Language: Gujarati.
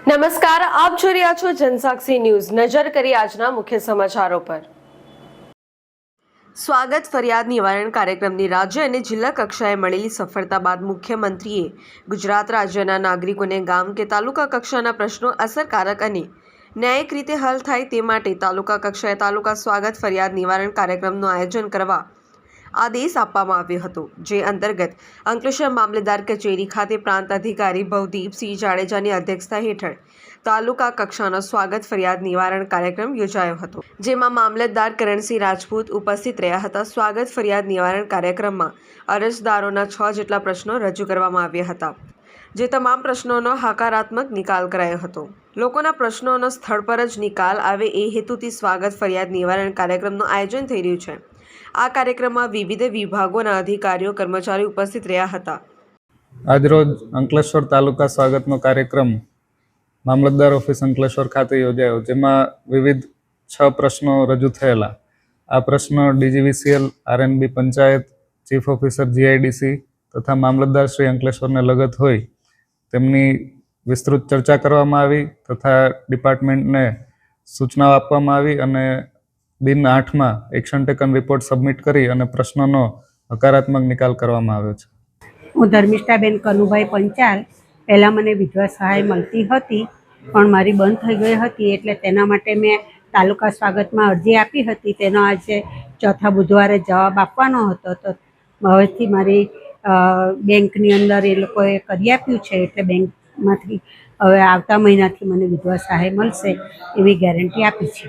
નમસ્કાર, આપ જોઈ રહ્યા છો જનસાક્ષી ન્યૂઝ. નજર કરી આજના મુખ્ય સમાચારો પર. સ્વાગત ફરિયાદ નિવારણ કાર્યક્રમની રાજ્ય અને જિલ્લા કક્ષાએ મળેલી સફળતા બાદ મુખ્યમંત્રીએ ગુજરાત રાજ્યના નાગરિકોને ગામ કે તાલુકા કક્ષાના પ્રશ્નો અસરકારક અને ન્યાયિક રીતે હલ થાય તે માટે તાલુકા કક્ષાએ તાલુકા સ્વાગત ફરિયાદ નિવારણ કાર્યક્રમનું આયોજન કરવા આદેશ આપવામાં આવ્યો હતો, જે અંતર્ગત અંકલેશ્વર મામલેદાર કચેરી ખાતે પ્રાંત અધિકારી ભવદીપસિંહ જાડેજાની અધ્યક્ષતા હેઠળ તાલુકા કક્ષાનો સ્વાગત ફરિયાદ નિવારણ કાર્યક્રમ યોજાયો હતો, જેમાં મામલતદાર કરણસિંહ રાજપૂત ઉપસ્થિત રહ્યા હતા. સ્વાગત ફરિયાદ નિવારણ કાર્યક્રમમાં અરજદારોના છ જેટલા પ્રશ્નો રજૂ કરવામાં આવ્યા હતા, જે તમામ પ્રશ્નોનો હકારાત્મક નિકાલ કરાયો હતો. લોકોના પ્રશ્નોનો સ્થળ પર જ નિકાલ આવે એ હેતુથી સ્વાગત ફરિયાદ નિવારણ કાર્યક્રમનું આયોજન થઈ રહ્યું છે. આ કાર્યક્રમમાં વિવિધ વિભાગોના અધિકારીઓ, કર્મચારીઓ ઉપસ્થિત રહ્યા હતા. આજરોજ અંકલેશ્વર તાલુકા સ્વાગતનો કાર્યક્રમ મામલતદાર ઓફિસ અંકલેશ્વર ખાતે યોજાયો, જેમાં વિવિધ છ પ્રશ્નો રજૂ થયેલા. આ પ્રશ્નો DGVCL, RNB panchayat, chief officer GIDC તથા મામલતદાર શ્રી અંકલેશ્વરને લગત હોય તેમની વિસ્તૃત ચર્ચા કરવામાં આવી તથા ડિપાર્ટમેન્ટને સૂચનાઓ આપવામાં આવી અને દિન આઠમાં એક્શન ટેકન રિપોર્ટ સબમિટ કરી અને પ્રશ્નનો હકારાત્મક નિકાલ કરવામાં આવ્યો છે. હું ધર્મિષ્ઠાબેન કનુભાઈ પંચાલ. પહેલાં મને વિધવા સહાય મળતી હતી, પણ મારી બંધ થઈ ગઈ હતી એટલે તેના માટે મેં તાલુકા સ્વાગતમાં અરજી આપી હતી. તેનો આજે ચોથા બુધવારે જવાબ આપવાનો હતો. તો હવેથી મારી બેંકની અંદર એ લોકોએ કરી આપ્યું છે એટલે બેંકમાંથી હવે આવતા મહિનાથી મને વિધવા સહાય મળશે એવી ગેરંટી આપી છે.